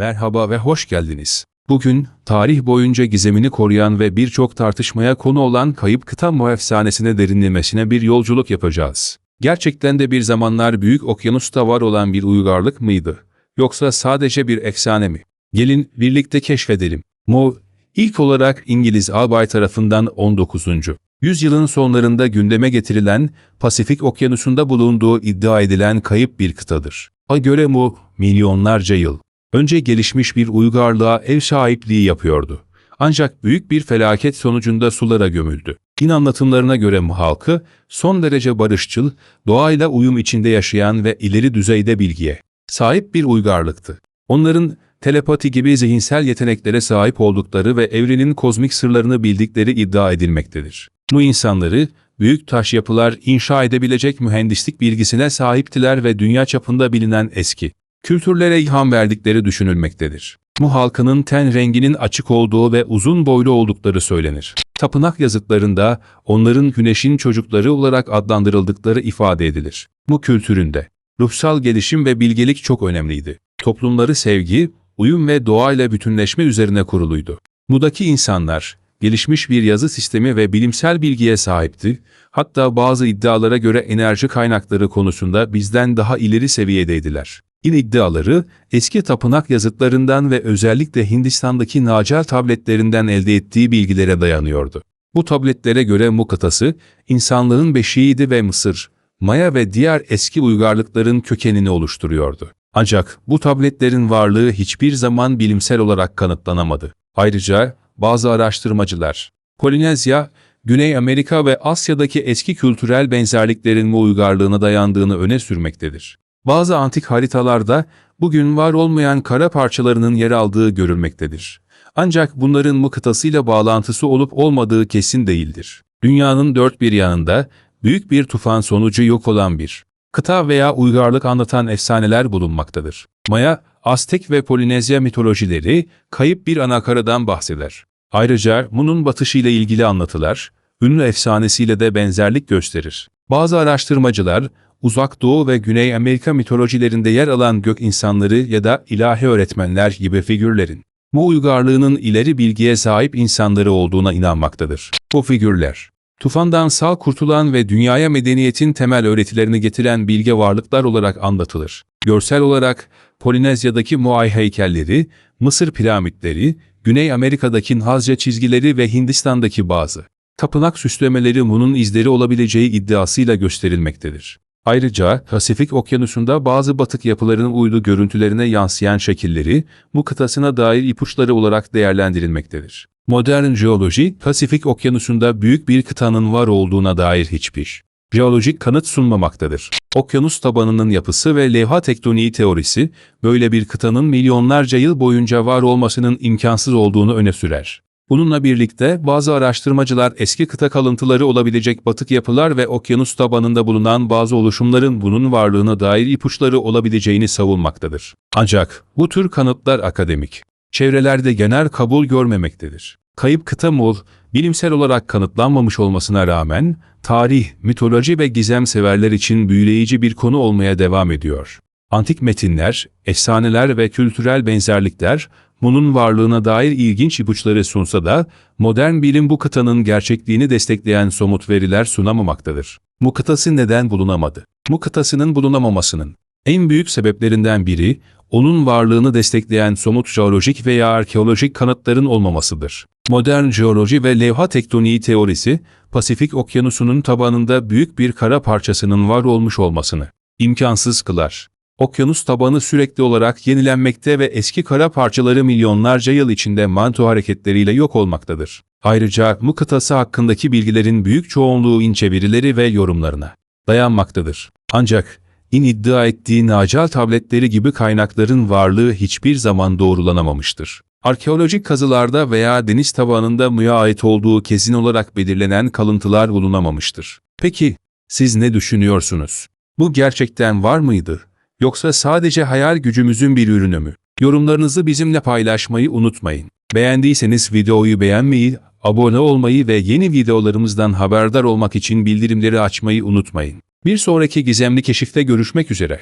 Merhaba ve hoş geldiniz. Bugün, tarih boyunca gizemini koruyan ve birçok tartışmaya konu olan kayıp kıta mu efsanesine derinlemesine bir yolculuk yapacağız. Gerçekten de bir zamanlar büyük okyanusta var olan bir uygarlık mıydı? Yoksa sadece bir efsane mi? Gelin birlikte keşfedelim. Mu, ilk olarak İngiliz albay tarafından 19. yüzyılın sonlarında gündeme getirilen Pasifik okyanusunda bulunduğu iddia edilen kayıp bir kıtadır. A göre Mu, milyonlarca yıl önce gelişmiş bir uygarlığa ev sahipliği yapıyordu. Ancak büyük bir felaket sonucunda sulara gömüldü. Din anlatımlarına göre Mu halkı son derece barışçıl, doğayla uyum içinde yaşayan ve ileri düzeyde bilgiye sahip bir uygarlıktı. Onların telepati gibi zihinsel yeteneklere sahip oldukları ve evrenin kozmik sırlarını bildikleri iddia edilmektedir. Bu insanları büyük taş yapılar inşa edebilecek mühendislik bilgisine sahiptiler ve dünya çapında bilinen eski kültürlere ilham verdikleri düşünülmektedir. Mu halkının ten renginin açık olduğu ve uzun boylu oldukları söylenir. Tapınak yazıtlarında onların güneşin çocukları olarak adlandırıldıkları ifade edilir. Mu kültüründe ruhsal gelişim ve bilgelik çok önemliydi. Toplumları sevgi, uyum ve doğayla bütünleşme üzerine kuruluydu. Mu'daki insanlar, gelişmiş bir yazı sistemi ve bilimsel bilgiye sahipti, hatta bazı iddialara göre enerji kaynakları konusunda bizden daha ileri seviyedeydiler. İl iddiaları, eski tapınak yazıtlarından ve özellikle Hindistan'daki Nacal tabletlerinden elde ettiği bilgilere dayanıyordu. Bu tabletlere göre Mu kıtası, insanlığın beşiğiydi ve Mısır, Maya ve diğer eski uygarlıkların kökenini oluşturuyordu. Ancak bu tabletlerin varlığı hiçbir zaman bilimsel olarak kanıtlanamadı. Ayrıca bazı araştırmacılar, Polinezya, Güney Amerika ve Asya'daki eski kültürel benzerliklerin bu uygarlığına dayandığını öne sürmektedir. Bazı antik haritalarda bugün var olmayan kara parçalarının yer aldığı görülmektedir. Ancak bunların mu kıtasıyla bağlantısı olup olmadığı kesin değildir. Dünyanın dört bir yanında büyük bir tufan sonucu yok olan bir kıta veya uygarlık anlatan efsaneler bulunmaktadır. Maya, Aztek ve Polinezya mitolojileri kayıp bir anakaradan bahseder. Ayrıca Mu'nun batışıyla ilgili anlatılar, ünlü efsanesiyle de benzerlik gösterir. Bazı araştırmacılar, Uzak Doğu ve Güney Amerika mitolojilerinde yer alan gök insanları ya da ilahi öğretmenler gibi figürlerin, Mu uygarlığının ileri bilgiye sahip insanları olduğuna inanmaktadır. Bu figürler, tufandan sağ kurtulan ve dünyaya medeniyetin temel öğretilerini getiren bilge varlıklar olarak anlatılır. Görsel olarak Polinezya'daki Moai heykelleri, Mısır piramitleri, Güney Amerika'daki Nazca çizgileri ve Hindistan'daki bazı tapınak süslemeleri Mu'nun izleri olabileceği iddiasıyla gösterilmektedir. Ayrıca Pasifik Okyanusu'nda bazı batık yapıların uydu görüntülerine yansıyan şekilleri Mu kıtasına dair ipuçları olarak değerlendirilmektedir. Modern jeoloji, Pasifik Okyanusu'nda büyük bir kıtanın var olduğuna dair hiçbir jeolojik kanıt sunmamaktadır. Okyanus tabanının yapısı ve levha tektoniği teorisi, böyle bir kıtanın milyonlarca yıl boyunca var olmasının imkansız olduğunu öne sürer. Bununla birlikte bazı araştırmacılar eski kıta kalıntıları olabilecek batık yapılar ve okyanus tabanında bulunan bazı oluşumların bunun varlığına dair ipuçları olabileceğini savunmaktadır. Ancak bu tür kanıtlar akademik, çevrelerde genel kabul görmemektedir. Kayıp kıta Mul, bilimsel olarak kanıtlanmamış olmasına rağmen, tarih, mitoloji ve gizem severler için büyüleyici bir konu olmaya devam ediyor. Antik metinler, efsaneler ve kültürel benzerlikler, Mu'nun varlığına dair ilginç ipuçları sunsa da, modern bilim bu kıtanın gerçekliğini destekleyen somut veriler sunamamaktadır. Mu kıtası neden bulunamadı? Mu kıtasının bulunamamasının en büyük sebeplerinden biri, onun varlığını destekleyen somut jeolojik veya arkeolojik kanıtların olmamasıdır. Modern jeoloji ve levha tektoniği teorisi, Pasifik Okyanusu'nun tabanında büyük bir kara parçasının var olmuş olmasını imkansız kılar. Okyanus tabanı sürekli olarak yenilenmekte ve eski kara parçaları milyonlarca yıl içinde manto hareketleriyle yok olmaktadır. Ayrıca Mu kıtası hakkındaki bilgilerin büyük çoğunluğu ince verileri ve yorumlarına dayanmaktadır. Ancak in iddia ettiği Nacal tabletleri gibi kaynakların varlığı hiçbir zaman doğrulanamamıştır. Arkeolojik kazılarda veya deniz tabanında Mu'ya ait olduğu kesin olarak belirlenen kalıntılar bulunamamıştır. Peki, siz ne düşünüyorsunuz? Bu gerçekten var mıydı? Yoksa sadece hayal gücümüzün bir ürünü mü? Yorumlarınızı bizimle paylaşmayı unutmayın. Beğendiyseniz videoyu beğenmeyi, abone olmayı ve yeni videolarımızdan haberdar olmak için bildirimleri açmayı unutmayın. Bir sonraki gizemli keşifte görüşmek üzere.